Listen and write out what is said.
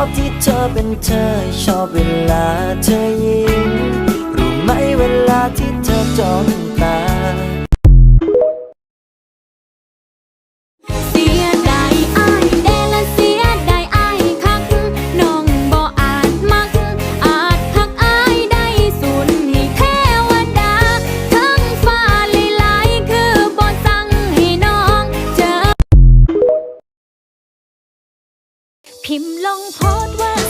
ชอบที่เธอเป็นเธอชอบเวลาเธอ พิมพ์ลงโพสว่า